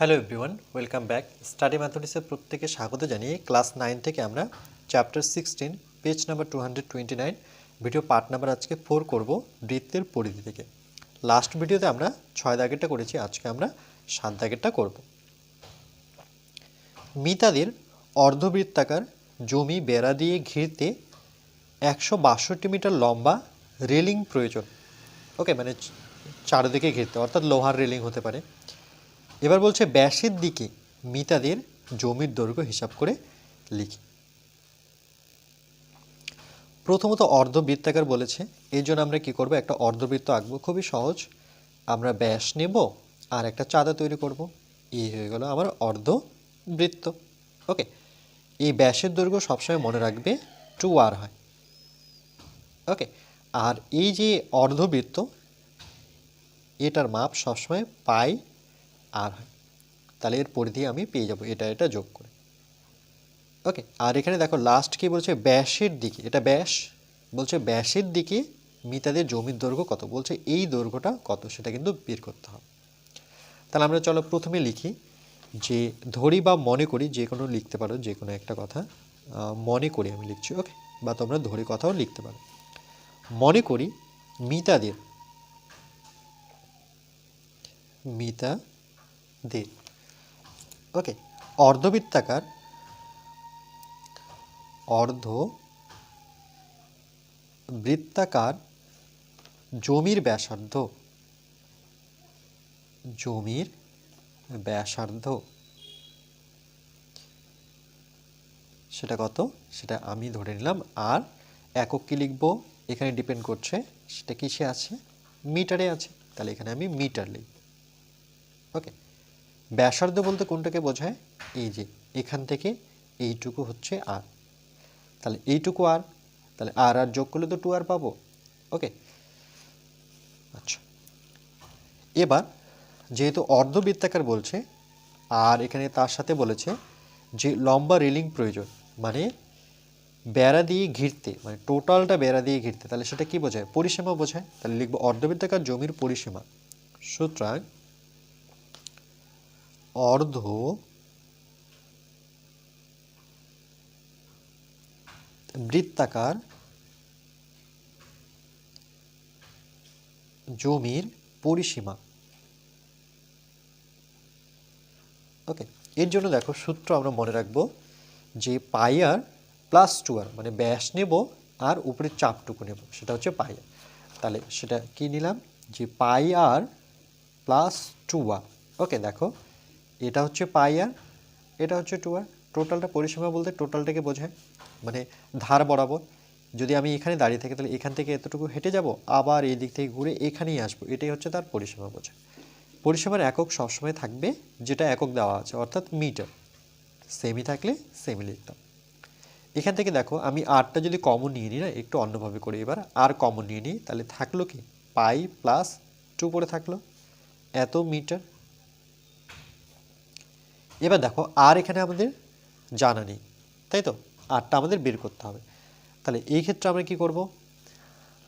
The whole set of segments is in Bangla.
Hello everyone welcome back study ম্যাথমেটিক্সের প্রত্যেকে স্বাগত জানিয়ে ক্লাস নাইন থেকে আমরা chapter sixteen page number two video part number আজকে ফোর করব বৃত্তের পরিধি থেকে। লাস্ট ভিডিওতে আমরা ছয় দাগেরটা করেছি, আজকে আমরা সাত দাগেরটা করব। মিতাদের অর্ধবৃত্তাকার জমি বেড়া দিয়ে ঘিরতে একশো বাষট্টি মিটার লম্বা রেলিং প্রয়োজন। ওকে মানে চারিদিকে ঘিরতে, অর্থাৎ লোহার রেলিং হতে পারে। এবার বলছে ব্যাসের দিকে মিতাদের জমির দৈর্ঘ্য হিসাব করে লিখি। প্রথমত অর্ধবৃত্তাকার বলেছে এই জন্য আমরা কি করব? একটা অর্ধবৃত্ত আঁকবো, খুবই সহজ। আমরা ব্যাস নেব আর একটা চাঁদা তৈরি করব। এই হয়ে গেল আমার অর্ধবৃত্ত। ওকে, এই ব্যাসের দৈর্ঘ্য সবসময় মনে রাখবে টু আর হয়। ওকে, আর এই যে অর্ধবৃত্ত, এটার মাপ সবসময় পাই আর হয় তাহলে এর পরিধি আমি পেয়ে যাব, এটা এটা যোগ করে। ওকে আর এখানে দেখো লাস্ট কি বলছে? ব্যাসের দিকে। এটা ব্যাস? বলছে ব্যাসের দিকে মিতাদের জমির দৈর্ঘ্য কত? বলছে এই দৈর্ঘ্যটা কত? সেটা কিন্তু বের করতে হবে। তাহলে আমরা চলো প্রথমে লিখি যে ধরি বা মনে করি, যে কোনো লিখতে পারো, যে কোনো একটা কথা মনে করি আমি লিখছি ওকে বা তোমরা ধরি কথাও লিখতে পারো। মনে করি মিতাদের, মিতা দে ওকে অর্ধবৃত্তাকার অর্ধ বৃত্তাকার জমির ব্যাসার্ধ। জমির ব্যাসার্ধ। সেটা কত? সেটা আমি ধরে নিলাম। আর একক কি লিখব? এখানে ডিপেন্ড করছে, সেটা কিসে আছে? মিটারে আছে। তাহলে এখানে আমি মিটার লিখব। ওকে ব্যাসার্ধ বলতে কোনটাকে বোঝায়? এই যে, এখান থেকে এইটুকু হচ্ছে আর তাহলে এইটুকু আর তাহলে আর আর যোগ করলে তো টু আর পাবো। ওকে আচ্ছা। এবার, যেহেতু অর্ধবৃত্তাকার বলছে আর এখানে তার সাথে বলেছে যে লম্বা রেলিং প্রয়োজন মানে বেড়া দিয়ে ঘিরতে মানে টোটালটা বেড়া দিয়ে ঘিরতে, তাহলে সেটা কি বোঝায়? পরিসীমা বোঝায়। তাহলে লিখব অর্ধবৃত্তাকার জমির পরিসীমা। সুতরাং অর্ধ বৃত্তাকার জমির পরিসীমা। ওকে, এর জন্য দেখো সূত্র আমরা মনে রাখব যে পাই আর প্লাস টু আর মানে ব্যাস নেব আর উপরে চাপটুকু নেব, সেটা হচ্ছে পাই আর। তাহলে সেটা কি নিলাম? যে পাই আর প্লাস টু আর। ওকে, দেখো এটা হচ্ছে পাই আর, এটা হচ্ছে টু আর। টোটালটা পরিসীমা বলতে টোটালটাকে বোঝায়। মানে ধার বরাবর। যদি আমি এখানে দাঁড়িয়ে থাকি, তাহলে এখান থেকে এতটুকু হেঁটে যাব, আবার এই দিক থেকে ঘুরে এখানেই আসব। এটাই হচ্ছে তার পরিসীমা বোঝায়। পরিসীমার একক সবসময় থাকবে যেটা একক দেওয়া আছে, অর্থাৎ মিটার। সেমি থাকলে সেমি লিখতাম। এখান থেকে দেখো, আমি আরটা যদি কমন নিয়ে নিই না, একটু অন্যভাবে করি এবার। আর কমন নিয়ে নিই, তাহলে থাকল কি? পাই প্লাস টু পরে থাকল। এত মিটার। এবার দেখো, আর এখানে আমাদের জানা নেই, তাই তো? আরটা আমাদের বের করতে হবে। তাহলে এই ক্ষেত্রে আমরা কি করব?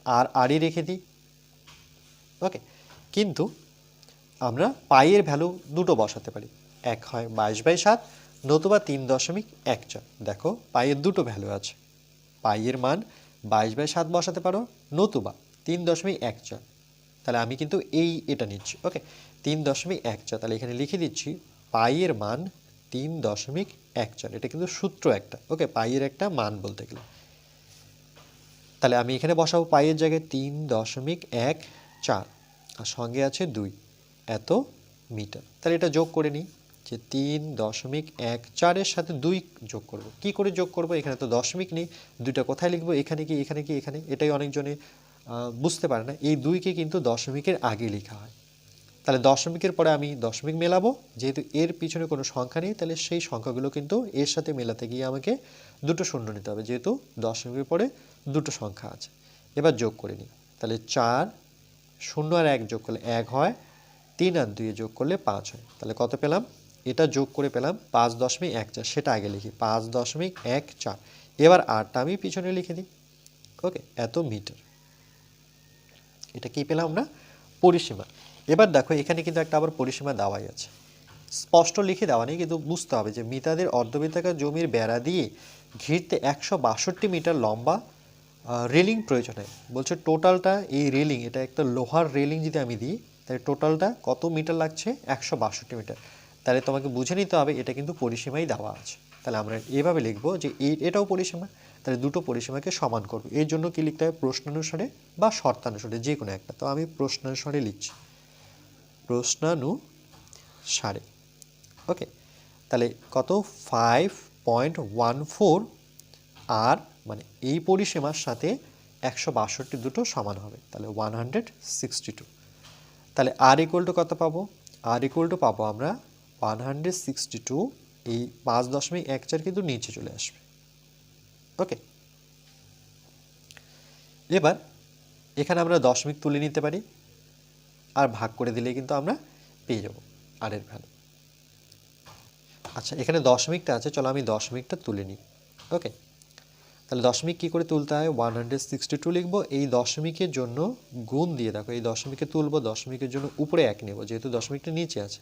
আর আরই রেখে দিই। ওকে, কিন্তু আমরা পাইয়ের ভ্যালু দুটো বসাতে পারি। এক হয় বাইশ বাই সাত, নতুবা তিন দশমিক এক চার। দেখো, পাইয়ের দুটো ভ্যালু আছে। পাইয়ের মান বাইশ বাই সাত বসাতে পারো, নতুবা তিন দশমিক এক চার। তাহলে আমি কিন্তু এই এটা নিচ্ছি। ওকে, তিন দশমিক এক চার, তাহলে এখানে লিখে দিচ্ছি পাইয়ের মান তিন দশমিক এক চার। এটা কিন্তু সূত্র একটা। ওকে, পাইয়ের একটা মান বলতে গেলে। তাহলে আমি এখানে বসাবো পাইয়ের জায়গায় তিন দশমিক এক চার। আর সঙ্গে আছে দুই। এত মিটার। তাহলে এটা যোগ করে নিই যে তিন দশমিক এক চারের সাথে দুই যোগ করব। কি করে যোগ করব? এখানে তো দশমিক নেই। দুইটা কোথায় লিখব? এখানে কি এখানে কি, এখানে? এটাই অনেকজনে বুঝতে পারে না। এই দুইকে কিন্তু দশমিকের আগে লেখা হয়। তাহলে দশমিকের পরে আমি দশমিক মেলাবো। যেহেতু এর পিছনে কোনো সংখ্যা নেই, তাহলে সেই সংখ্যাগুলো কিন্তু এর সাথে মেলাতে গিয়ে আমাকে দুটো শূন্য নিতে হবে। যেহেতু দশমিকের পরে দুটো সংখ্যা আছে। এবার যোগ করে নিই। তাহলে চার শূন্য আর এক যোগ করলে এক হয়, তিন আর দুয়ে যোগ করলে পাঁচ হয়। তাহলে কত পেলাম? এটা যোগ করে পেলাম পাঁচ দশমিক এক চার। সেটা আগে লিখি। পাঁচ দশমিক এক চার। এবার আটটা আমি পিছনে লিখে দিই। ওকে, এত মিটার। এটা কি পেলাম আমরা পরিসীমা। এবার দেখো, এখানে কিন্তু একটা আবার পরিসীমা দেওয়াই আছে। স্পষ্ট লিখে দেওয়া নেই, কিন্তু বুঝতে হবে যে মিতাদের অর্ধবৃত্তাকার জমির বেড়া দিয়ে ঘিরতে একশো বাষট্টি মিটার লম্বা রেলিং প্রয়োজন হয়। বলছে টোটালটা এই রেলিং, এটা একটা লোহার রেলিং যদি আমি দিই, তাহলে টোটালটা কত মিটার লাগছে? একশো বাষট্টি মিটার। তাহলে তোমাকে বুঝে নিতে হবে, এটা কিন্তু পরিসীমাই দেওয়া আছে। তাহলে আমরা এভাবে লিখব যে এই এটাও পরিসীমা, তাহলে দুটো পরিসীমাকে সমান করব। এর জন্য কি লিখতে হবে প্রশ্নানুসারে বা শর্তানুসারে, যে কোনো একটা। তো আমি প্রশ্নানুসারে লিখছি। প্রশ্নানুসারে ওকে, তাহলে কত? ফাইভ পয়েন্ট ওয়ান ফোর আর মানে এই পরিসীমার সাথে একশো বাষট্টি দুটো সমান হবে, তাহলে ওয়ান হান্ড্রেড সিক্সটি টু তাহলে আর ইকুয়াল টু কত পাবো? আর ইকুয়াল টু পাবো আমরা ওয়ান হান্ড্রেড সিক্সটি টু এই পাঁচ দশমিক এক চার কিন্তু নিচে চলে আসবে। ওকে, এবার এখানে আমরা দশমিক তুলে নিতে পারি। আর ভাগ করে দিলে কিন্তু আমরা পেয়ে যাব আর এর ভ্যালু আচ্ছা এখানে দশমিকটা আছে, চলো আমি দশমিকটা তুলে নিই। ওকে তাহলে দশমিক কী করে তুলতে হয়? ওয়ান হান্ড্রেড সিক্সটি টু লিখব। এই দশমিকের জন্য গুণ দিয়ে দেখো, এই দশমিকে তুলবো, দশমিকের জন্য উপরে এক নেব, যেহেতু দশমিকটা নিচে আছে।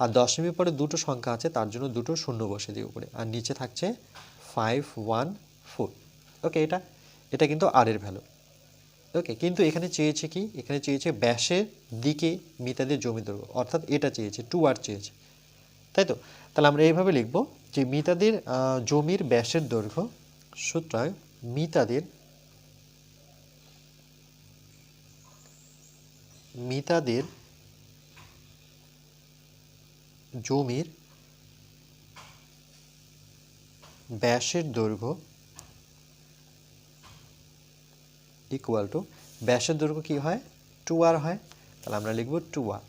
আর দশমিক পরে দুটো সংখ্যা আছে, তার জন্য দুটো শূন্য বসে দিই উপরে। আর নিচে থাকছে ফাইভ ওয়ান ফোর ওকে এটা এটা কিন্তু আর এর ভ্যালু ওকে কিন্তু এখানে চেয়েছে কি? এখানে চেয়েছে ব্যাসের দিকে মিতাদের জমি দৈর্ঘ্য। অর্থাৎ এটা চেয়েছে টু আর চেয়েছে। তাই তো? তাহলে আমরা এইভাবে লিখব যে মিতাদের জমির ব্যাসের দৈর্ঘ্য সুতরাং মিতাদের মিতাদের জমির ব্যাসের দৈর্ঘ্য ইকুয়াল টু ব্যাসের দৈর্ঘ্য কি হয়? টু আর হয়। তাহলে আমরা লিখব টু আর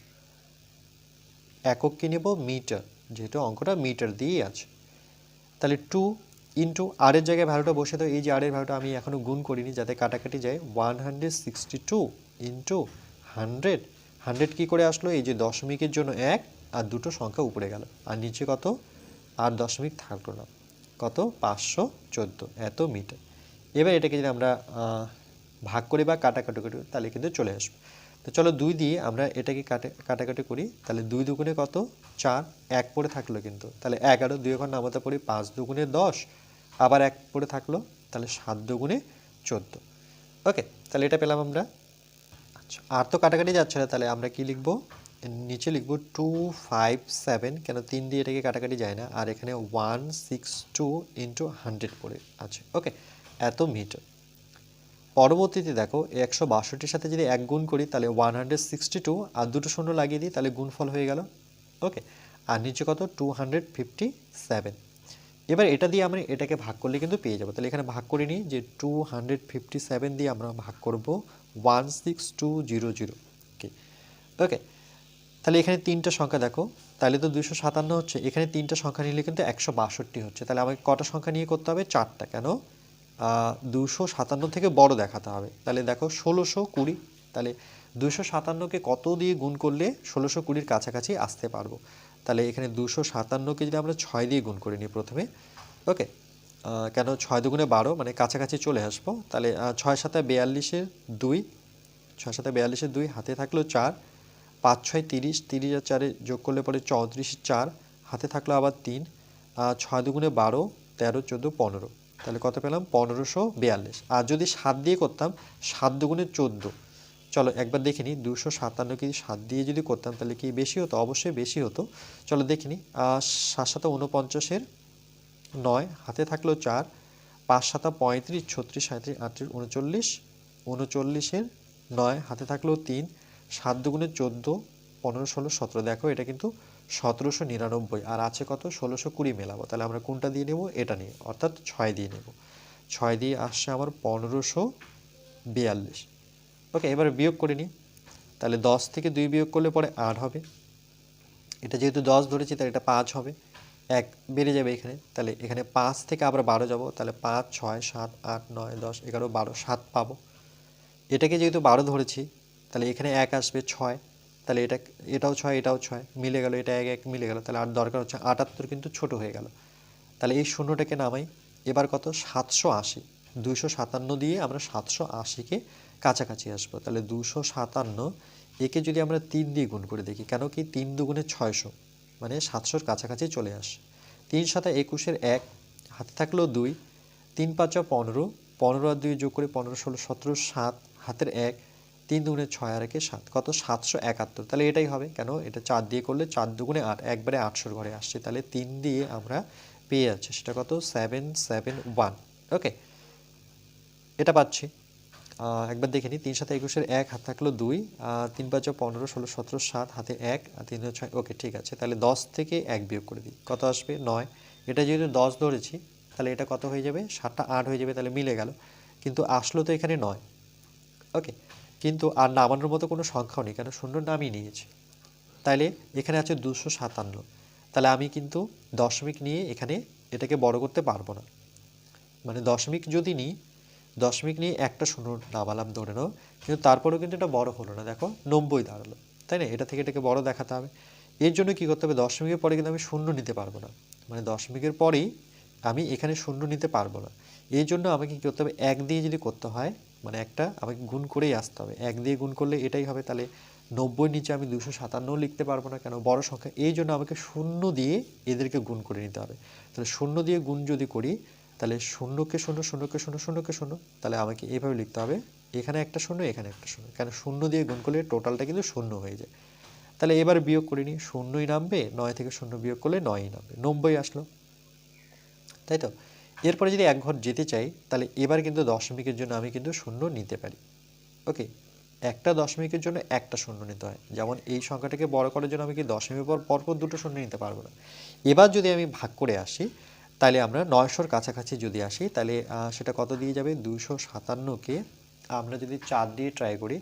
একক কি নেব? মিটার। যেহেতু অঙ্কটা মিটার দিয়েই আছে। তাহলে টু ইন্টু আর এর জায়গায় ভ্যালুটা বসে তো এই যে আর এর ভ্যালুটা আমি এখনও গুণ করিনি, যাতে কাটাকাটি যায় one hundred sixty two into hundred hundred কী করে আসলো? এই যে দশমিকের জন্য এক আর দুটো সংখ্যা উপরে গেল। আর নিচে কত? আর দশমিক থাকল না। কত? পাঁচশো চোদ্দ। এত মিটার। এবার এটাকে যদি আমরা ভাগ করি বা কাটাকাটি করি, তাহলে কিন্তু চলে আসবে। তো চলো দুই দিয়ে আমরা এটাকে কাটে, কাটাকাটি করি, তাহলে দুই দুগুণে কত? চার। এক পড়ে থাকল কিন্তু। তাহলে এগারো দুই এখন নামাতে পড়ি পাঁচ দুগুণে দশ। আবার এক পড়ে থাকল, তাহলে সাত দুগুণে চোদ্দ। ওকে, তাহলে এটা পেলাম আমরা। আচ্ছা আর তো কাটাকাটি যাচ্ছে না, তাহলে আমরা কি লিখব? নিচে লিখব টু ফাইভ সেভেন, কেন তিন দিয়ে এটাকে কাটাকাটি যায় না। আর এখানে one six two into hundred পড়ে আছে। ওকে, এত মিটার। পরবর্তীতে দেখো, একশো বাষট্টির সাথে যদি এক গুণ করি, তাহলে ওয়ান হান্ড্রেড সিক্সটি টু আর দুটো শূন্য লাগিয়ে দিই, তাহলে গুণফল হয়ে গেল। ওকে, আর নিচে কত? Two hundred fifty seven. এবার এটা দিয়ে আমরা এটাকে ভাগ করলে কিন্তু পেয়ে যাব। তাহলে এখানে ভাগ করে নিই যে টু হান্ড্রেড ফিফটি সেভেন দিয়ে আমরা ভাগ করব one six two zero zero. Okay okay, তাহলে এখানে তিনটা সংখ্যা দেখো, তাহলে তো দুশো সাতান্ন হচ্ছে। এখানে তিনটা সংখ্যা নিলে কিন্তু একশো বাষট্টি হচ্ছে। তাহলে আমাকে কটা সংখ্যা নিয়ে করতে হবে? চারটা। কেন? দুশো সাতান্ন থেকে বড় দেখাতে হবে। তাহলে দেখো ষোলোশো কুড়ি, তাহলে দুশো সাতান্নকে কত দিয়ে গুণ করলে ষোলোশো কুড়ির কাছাকাছি আসতে পারব? তাহলে এখানে দুশো সাতান্নকে যদি আমরা ছয় দিয়ে গুণ করে নিই প্রথমে, ওকে? কেন? ছয় দুগুণে বারো মানে কাছাকাছি চলে আসব। তাহলে ছয় সাথে বিয়াল্লিশের দুই, ছয় সাথে বিয়াল্লিশের দুই, হাতে থাকল চার, পাঁচ ছয় তিরিশ তিরিশ আর চারে যোগ করলে পরে চৌত্রিশ চার, হাতে থাকল আবার তিন ছয় দুগুণে বারো, তেরো, চোদ্দ, পনেরো। তাহলে কত পেলাম? পনেরোশো বিয়াল্লিশ। আর যদি সাত দিয়ে করতাম, সাত দুগুণে চোদ্দ। চলো একবার দেখে নিই, দুশো সাতান্ন কেজি সাত দিয়ে যদি করতাম তাহলে কি বেশি হতো? অবশ্যই বেশি হতো। চলো দেখে নিই সাত সাথে উনপঞ্চাশের নয়, হাতে থাকল চার, পাঁচ সাতা পঁয়ত্রিশ, ছত্রিশ সাঁত্রিশ আটত্রিশ, উনচল্লিশ, উনচল্লিশের নয়, হাতে থাকল তিন, সাত দুগুণে চোদ্দ পনেরো, ষোলো, সতেরো, দেখো এটা কিন্তু সতেরোশো নিরানব্বই, আর আছে কত? ষোলোশো কুড়ি মেলাবো। তাহলে আমরা কোনটা দিয়ে নেব? এটা নিয়ে, অর্থাৎ ছয় দিয়ে নেব। ছয় দিয়ে আসছে আমার পনেরোশো বিয়াল্লিশ। ওকে, এবার বিয়োগ করে নিই। তাহলে দশ থেকে দুই বিয়োগ করলে পরে আট হবে। এটা যেহেতু দশ ধরেছি, তাহলে এটা পাঁচ হবে। এক বেড়ে যাবে এখানে। তাহলে এখানে পাঁচ থেকে আবার বারো যাব। তাহলে পাঁচ, ছয়, সাত, আট, নয়, দশ, এগারো, বারো, সাত পাবো। এটাকে যেহেতু বারো ধরেছি, তাহলে এখানে এক আসবে, ছয়। তাহলে এটা, এটাও ছয় এটাও ছয়, মিলে গেল, এটা এক এক মিলে গেল, তাহলে আর দরকার হচ্ছে আটাত্তর কিন্তু ছোট হয়ে গেল। তাহলে এই শূন্যটাকে নামাই, এবার কত? সাতশো আশি। দুশো সাতান্ন দিয়ে আমরা সাতশো আশিকে কাছাকাছি আসব। তাহলে দুশো সাতান্ন, একে যদি আমরা তিন দিয়ে গুণ করে দেখি, কেন কি? তিন দুগুণে ছয়শো মানে সাতশোর কাছাকাছি চলে আসে। তিন সাথে একুশের এক, হাতে থাকলেও দুই, তিন পাঁচা পনেরো পনেরো আর দুই যোগ করে পনেরো, ষোলো, সতেরো, সাত, হাতের এক তিন দুগুণে ছয় আর একে সাত। কত? সাতশো একাত্তর। তাহলে এটাই হবে। কেন? এটা চার দিয়ে করলে চার দুগুণে আট। একবারে আটশোর ঘরে আসছে। তাহলে তিন দিয়ে আমরা পেয়ে যাচ্ছি। সেটা কত? Seven seven, one. ওকে? এটা পাচ্ছি। একবার দেখে নিই। তিন সাথে একুশের এক, হাত থাকল দুই। তিন পাঁচা পনেরো, ষোলো, সতেরো, সাত, হাতে এক, আর তিন ছয়। ওকে, ঠিক আছে। তাহলে দশ থেকে এক বিয়োগ করে দিই। কত আসবে? নয়। এটা যেহেতু দশ ধরেছি, তাহলে এটা কত হয়ে যাবে? সাতটা আট হয়ে যাবে। তাহলে মিলে গেল। কিন্তু আসলো তো এখানে নয়। ওকে? কিন্তু আর নামানোর মতো কোনো সংখ্যাও নেই, কেন? শূন্য নামিয়ে নিয়েছি। তাইলে এখানে আছে দুশো সাতান্ন। তাহলে আমি কিন্তু দশমিক নিয়ে এখানে এটাকে বড় করতে পারব না। মানে দশমিক যদি নিই, দশমিক নিয়ে একটা শূন্য নামালাম ধরে নাও, কিন্তু তারপরেও কিন্তু এটা বড় হলো না। দেখো, নব্বই দাঁড়াল। তাই না? এটা থেকে এটাকে বড় দেখাতে হবে। এর জন্য কি করতে হবে? দশমিকের পরে কিন্তু আমি শূন্য নিতে পারব না। মানে দশমিকের পরেই আমি এখানে শূন্য নিতে পারব না। এই জন্য আমাকে কী করতে হবে? এক দিয়ে যদি করতে হয় মানে একটা আমাকে গুণ করেই আসতে হবে। এক দিয়ে গুণ করলে এটাই হবে, তাহলে নব্বই নিচে আমি দুশো সাতান্ন লিখতে পারব না কেন? বড় সংখ্যা। এই জন্য আমাকে শূন্য দিয়ে এদেরকে গুণ করে নিতে হবে। তাহলে শূন্য দিয়ে গুণ যদি করি, তাহলে শূন্যকে শূন্য শূন্যকে শূন্য শূন্যকে শূন্য, তাহলে আমাকে এইভাবে লিখতে হবে, এখানে একটা শূন্য, এখানে একটা শূন্য। কেন? শূন্য দিয়ে গুণ করলে টোটালটা কিন্তু শূন্য হয়ে যায়। তাহলে এবার বিয়োগ করে নিই। শূন্যই নামবে, নয় থেকে শূন্য বিয়োগ করলে নয়ই নামবে। নব্বই আসলো। তাই তো? এরপরে যদি এক ঘর যেতে চাই, তাহলে এবার কিন্তু দশমিকের জন্য আমি কিন্তু শূন্য নিতে পারি। ওকে? একটা দশমিকের জন্য একটা শূন্য নিতে হয়। যেমন এই সংখ্যাটাকে বড় করার জন্য আমি কি দশমিক পর পরপর দুটো শূন্য নিতে পারব না। এবার যদি আমি ভাগ করে আসি, তাহলে আমরা নয়শোর কাছাকাছি যদি আসি, তাহলে সেটা কত দিয়ে যাবে? দুশো সাতান্নকে আমরা যদি চার দিয়ে ট্রাই করি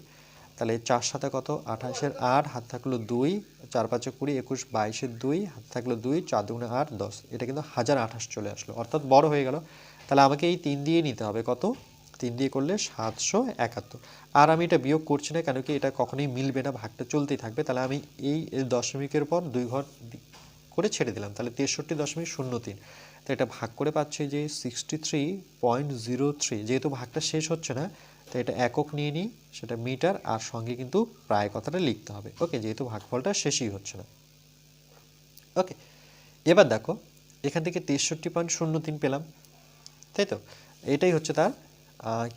তাহলে চার সাথে কত? আঠাশের আট, হাত থাকল দুই, চার পাঁচে কুড়ি, একুশ, বাইশের দুই, হাত থাকল দুই, চার দুগুণে আট, দশ। এটা কিন্তু হাজার আঠাশ চলে আসলো। অর্থাৎ বড় হয়ে গেল। তাহলে আমাকে এই তিন দিয়ে নিতে হবে কত? তিন দিয়ে করলে সাতশো একাত্তর। আর আমি এটা বিয়োগ করছি না কেন কি এটা কখনোই মিলবে না, ভাগটা চলতেই থাকবে। তাহলে আমি এই দশমিকের পর দুই ঘর করে ছেড়ে দিলাম। তাহলে তেষট্টি দশমিক শূন্য তিন। তো এটা ভাগ করে পাচ্ছি যে sixty three point zero three যেহেতু ভাগটা শেষ হচ্ছে না, তো এটা একক নিয়ে নিই, সেটা মিটার আর সঙ্গে কিন্তু প্রায় কথাটা লিখতে হবে। ওকে, যেহেতু ভাগফলটা শেষই হচ্ছে না। ওকে, এবার দেখো, এখান থেকে তেষট্টি পয়েন্ট শূন্য তিন পেলাম, তাই তো? এটাই হচ্ছে তার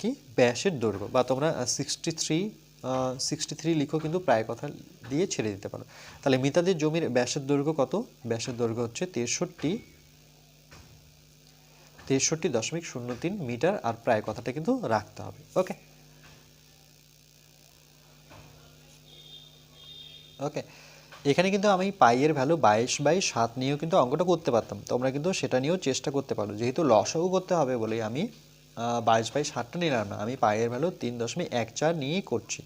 কি? ব্যাসের দৈর্ঘ্য, বা তোমরা সিক্সটি থ্রি সিক্সটি থ্রি লিখো কিন্তু প্রায় কথা দিয়ে ছেড়ে দিতে পারো। তাহলে মিতাদের জমির ব্যাসের দৈর্ঘ্য কত? ব্যাসের দৈর্ঘ্য হচ্ছে তেষট্টি তেষট্টি দশমিক শূন্য তিন মিটার আর প্রায় কথাটা কিন্তু রাখতে হবে, ওকে? ওকে, এখানে কিন্তু আমি পাইয়ের ভ্যালু বাইশ বাই সাত নিয়েও কিন্তু অঙ্কটা করতে পারতাম। তোমরা কিন্তু সেটা নিয়েও চেষ্টা করতে পারো। যেহেতু লসও করতে হবে বলে আমি বাইশ বাই সাতটা নিলাম না, আমি পাইয়ের ভ্যালু তিন দশমিক এক চার নিয়েই করছি।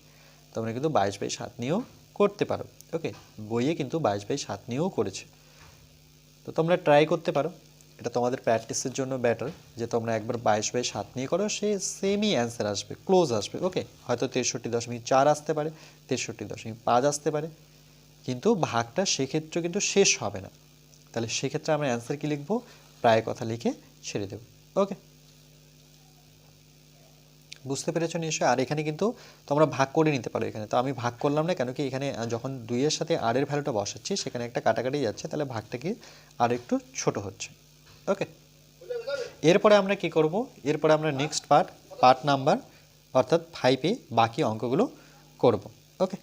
তোমরা কিন্তু বাইশ বাই সাত নিয়েও করতে পারো, ওকে? বইয়ে কিন্তু বাইশ বাই সাত নিয়েও করেছে। তো তোমরা ট্রাই করতে পারো। এটা তোমাদের প্র্যাকটিসের জন্য বেটার যে তোমরা একবার বাইশ বাই সাত নিয়ে করো, সে সেমই অ্যান্সার আসবে ক্লোজ আসবে ওকে হয়তো তেষট্টি দশমিক চার আসতে পারে, তেষট্টি দশমিক পাঁচ আসতে পারে, কিন্তু ভাগটা সেক্ষেত্রে কিন্তু শেষ হবে না। তাহলে সেক্ষেত্রে আমরা অ্যান্সার কি লিখব? প্রায় কথা লিখে ছেড়ে দেব ওকে বুঝতে পেরেছ নিশ্চয়ই আর এখানে কিন্তু তোমরা ভাগ করে নিতে পারো এখানে। তো আমি ভাগ করলাম না কেন কি এখানে যখন দুইয়ের সাথে আরের ভ্যালুটা বসাচ্ছি, সেখানে একটা কাটাকাটি যাচ্ছে, তাহলে ভাগটা কি আর একটু ছোট হচ্ছে। ওকে এরপরে আমরা কি করব? এরপরে আমরা নেক্সট পার্ট পার্ট নাম্বার অর্থাৎ ফাইভে বাকি অঙ্কগুলো করব। ওকে